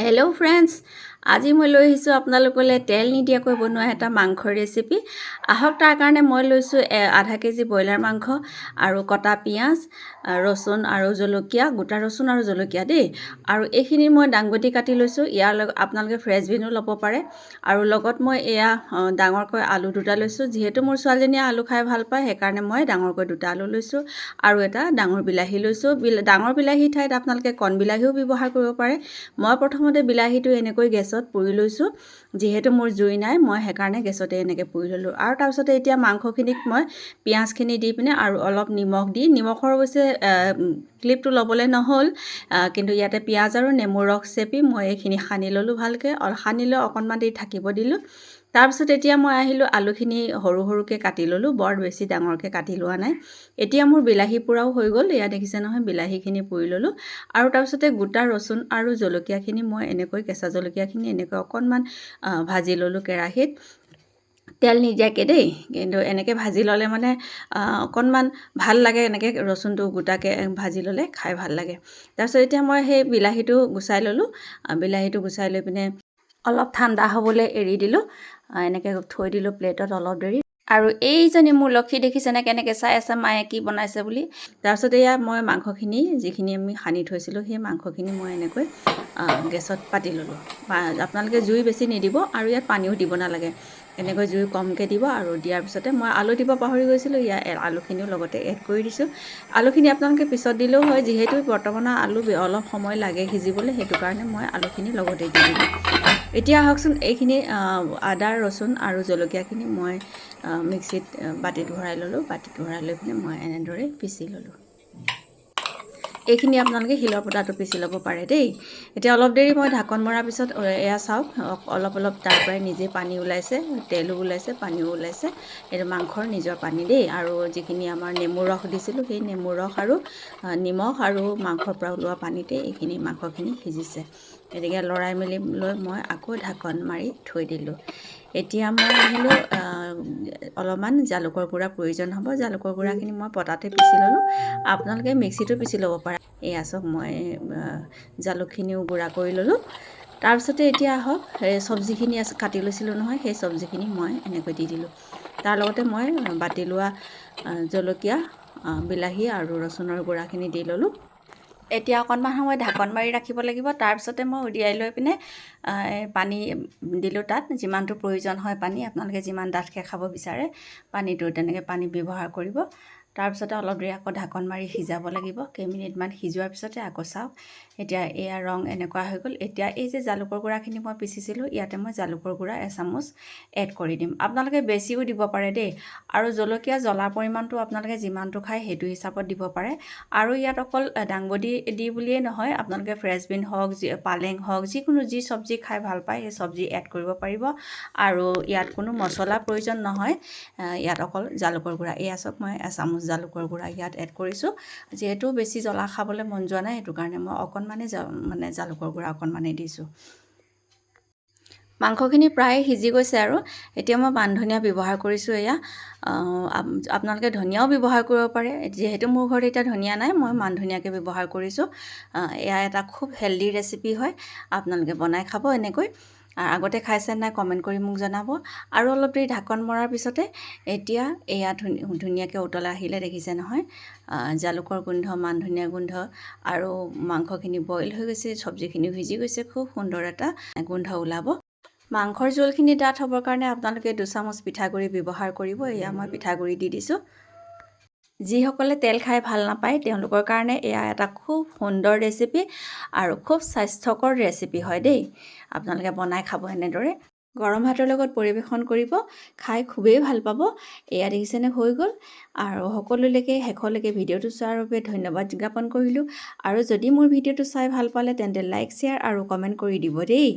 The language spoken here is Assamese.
hello friends. আজি মই লৈ আহিছোঁ আপোনালোকলৈ তেল নিদিয়াকৈ বনোৱা এটা মাংসৰ ৰেচিপি আহক তাৰ কাৰণে মই লৈছোঁ আধা কেজি ব্ৰইলাৰ মাংস আৰু কটা পিঁয়াজ ৰচুন আৰু জলকীয়া গোটা ৰচুন আৰু জলকীয়া দেই। আৰু এইখিনি মই দাংবটি কাটি লৈছোঁ ইয়াৰ লগত আপোনালোকে ফ্ৰেঞ্চবিনো ল'ব পাৰে। আৰু লগত মই এয়া ডাঙৰকৈ আলু দুটা লৈছোঁ যিহেতু মোৰ ছোৱালীজনীয়ে আলু খাই ভাল পায় সেইকাৰণে মই ডাঙৰকৈ দুটা আলু লৈছোঁ। আৰু এটা ডাঙৰ বিলাহী লৈছোঁ। বিল ডাঙৰ বিলাহীৰ ঠাইত আপোনালোকে কণ বিলাহীও ব্যৱহাৰ কৰিব পাৰে। মই প্ৰথমতে বিলাহীটো এনেকৈ গেছত পুৰি লৈছোঁ। যিহেতু মোৰ জুই নাই মই সেইকাৰণে গেছতে এনেকৈ পুৰি ল'লোঁ। আৰু তাৰপিছতে এতিয়া মাংসখিনিক মই পিঁয়াজখিনি দি পিনে আৰু অলপ নিমখ দি নিমখৰ অৱশ্যে ক্লিপটো ল'বলৈ নহ'ল কিন্তু ইয়াতে পিঁয়াজ আৰু নেমুৰ ৰস চেপি মই এইখিনি সানি ল'লোঁ ভালকৈ। সানি লৈ অকণমান দেৰি থাকিব দিলোঁ। তাৰপিছত এতিয়া মই আহিলোঁ আলুখিনি সৰু সৰুকৈ কাটি ল'লোঁ বৰ বেছি ডাঙৰকৈ কাটি লোৱা নাই। এতিয়া মোৰ বিলাহী পোৰাও হৈ গ'ল এয়া দেখিছে নহয় বিলাহীখিনি পুৰি ল'লোঁ। আৰু তাৰপিছতে গোটা ৰচুন আৰু জলকীয়াখিনি মই এনেকৈ কেঁচা জলকীয়াখিনি এনেকৈ অকণমান ভাজি ল'লোঁ কেৰাহীত। তেল নিদিয়াকৈ দেই কিন্তু এনেকৈ ভাজি ল'লে মানে অকণমান ভাল লাগে এনেকৈ ৰচুনটো গোটাকৈ ভাজি ল'লে খাই ভাল লাগে। তাৰপিছত এতিয়া মই সেই বিলাহীটো গুচাই ল'লোঁ বিলাহীটো গুচাই লৈ পিনে অলপ ঠাণ্ডা হ'বলৈ এৰি দিলোঁ এনেকৈ থৈ দিলোঁ প্লেটত অলপ দেৰি। আৰু এইজনী মোৰ লক্ষী দেখিছেনে কেনেকৈ চাই আছে মায়ে কি বনাইছে বুলি। তাৰপিছত এয়া মই মাংসখিনি যিখিনি আমি সানি থৈছিলোঁ সেই মাংসখিনি মই এনেকৈ গেছত পাতি ল'লোঁ। আপোনালোকে জুই বেছি নিদিব আৰু ইয়াত পানীও দিব নালাগে। এনেকৈ জুই কমকৈ দিব আৰু দিয়াৰ পিছতে মই আলু দিব পাহৰি গৈছিলোঁ ইয়াৰ আলুখিনিও লগতে এড কৰি দিছোঁ। আলুখিনি আপোনালোকে পিছত দিলেও হয় যিহেতু বৰ্তমানৰ আলু অলপ সময় লাগে সিজিবলৈ সেইটো কাৰণে মই আলুখিনি লগতে দি দিলোঁ। এতিয়া আহকচোন এইখিনি আদা ৰচুন আৰু জলকীয়াখিনি মই মিক্সিত বাতিত ভৰাই ল'লোঁ। বাতিত ভৰাই লৈ পিনে মই এনেদৰে পিচি ল'লোঁ। এইখিনি আপোনালোকে শিলৰ পতাটো পিচি ল'ব পাৰে দেই। এতিয়া অলপ দেৰি মই ঢাকন মৰাৰ পিছত এয়া চাওক অলপ অলপ তাৰ পৰাই নিজে পানী ওলাইছে তেলো ওলাইছে পানীও ওলাইছে। এইটো মাংসৰ নিজৰ পানী দেই। আৰু যিখিনি আমাৰ নেমুৰ ৰস দিছিলোঁ সেই নেমুৰ ৰস আৰু নিমখ আৰু মাংসৰ পৰা ওলোৱা পানীতে এইখিনি মাংসখিনি সিজিছে। গতিকে লৰাই মেলি লৈ মই আকৌ ঢাকন মাৰি থৈ দিলোঁ। এতিয়া মই আহিলোঁ অলপমান জালুকৰ গুড়া প্ৰয়োজন হ'ব। জালুকৰ গুড়াখিনি মই পতাতে পিচি ল'লোঁ। আপোনালোকে মিক্সিতো পিচি ল'ব পাৰে। এয়া চাওক মই জালুকখিনিও গুড়া কৰি ল'লোঁ। তাৰপিছতে এতিয়া আহক সেই চব্জিখিনি কাটি লৈছিলোঁ নহয় সেই চব্জিখিনি মই এনেকৈ দি দিলোঁ। তাৰ লগতে মই বাতি লোৱা জলকীয়া বিলাহী আৰু ৰচুনৰ গুড়াখিনি দি ল'লোঁ। এতিয়া অকণমান সময় ঢাকন মাৰি ৰাখিব লাগিব। তাৰপিছতে মই উলিয়াই লৈ পিনে পানী দিলোঁ তাত। যিমানটো প্ৰয়োজন হয় পানী, আপোনালোকে যিমান ডাঠকৈ খাব বিচাৰে, পানীটো তেনেকৈ পানী ব্যৱহাৰ কৰিব। তাৰপিছতে অলপ দেৰি আকৌ ঢাকন মাৰি সিজাব লাগিব। কেইমিনিটমান সিজোৱাৰ পিছতে আকৌ চাওক এতিয়া এয়া ৰং এনেকুৱা হৈ গ'ল। এতিয়া এই যে জালুকৰ গুড়াখিনি মই পিচিছিলোঁ ইয়াতে মই জালুকৰ গুড়া এচামুচ এড কৰি দিম। আপোনালোকে বেছিও দিব পাৰে দেই। আৰু জলকীয়া জ্বলাৰ পৰিমাণটো আপোনালোকে যিমানটো খায় সেইটো হিচাপত দিব পাৰে। আৰু ইয়াত অকল দাংবডি দি বুলিয়েই নহয় আপোনালোকে ফ্ৰেঞ্চবিন হওক পালেং হওক যিকোনো যি চব্জি খাই ভাল পায় সেই চব্জি এড কৰিব পাৰিব। আৰু ইয়াত কোনো মছলা প্ৰয়োজন নহয়। ইয়াত অকল জালুকৰ গুড়া। এয়া চাওক মই এচামুচ জালুকৰ গুড়া ইয়াত এড কৰিছোঁ। যিহেতু বেছি জ্বলা খাবলৈ মন যোৱা নাই সেইটো কাৰণে মই অকণমানেই জা মানে জালুকৰ গুড়া অকণমানেই দিছোঁ। মাংসখিনি প্ৰায় সিজি গৈছে আৰু এতিয়া মই মান ধনিয়া ব্যৱহাৰ কৰিছোঁ এয়া। আপোনালোকে ধনিয়াও ব্যৱহাৰ কৰিব পাৰে। যিহেতু মোৰ ঘৰত এতিয়া ধনিয়া নাই মই মান ধনিয়াকৈ ব্যৱহাৰ কৰিছোঁ। এয়া এটা খুব হেল্ডি ৰেচিপি হয়। আপোনালোকে বনাই খাব এনেকৈ। আগতে খাইছে নাই কমেণ্ট কৰি মোক জনাব। আৰু অলপ দেৰি ঢাকন মৰাৰ পিছতে এতিয়া এয়া ধুনী- ধুনীয়াকৈ উতলাই আহিলে দেখিছে নহয়। জালুকৰ গোন্ধ মান ধনিয়া গোন্ধ আৰু মাংসখিনি বইল হৈ গৈছে চব্জিখিনিও সিজি গৈছে খুব সুন্দৰ এটা গোন্ধ ওলাব। মাংসৰ জোলখিনি ডাঠ হ'বৰ কাৰণে আপোনালোকে দুচামুচ পিঠাগুড়ি ব্যৱহাৰ কৰিব এয়া মই পিঠাগুড়ি দি দিছোঁ। যিসকলে তেল খাই ভাল নাপায় তেওঁলোকৰ কাৰণে এয়া এটা খুব সুন্দৰ ৰেচিপি আৰু খুব স্বাস্থ্যকৰ ৰেচিপি হয় দেই। আপোনালোকে বনাই খাব এনেদৰে। গৰম ভাতৰ লগত পৰিৱেশন কৰিব খাই খুবেই ভাল পাব। এয়া দেখিছেনে হৈ গ'ল। আৰু সকলোলৈকে শেষলৈকে ভিডিঅ'টো চোৱাৰ বাবে ধন্যবাদ জ্ঞাপন কৰিলোঁ। আৰু যদি মোৰ ভিডিঅ'টো চাই ভাল পালে তেন্তে লাইক শ্বেয়াৰ আৰু কমেণ্ট কৰি দিব দেই।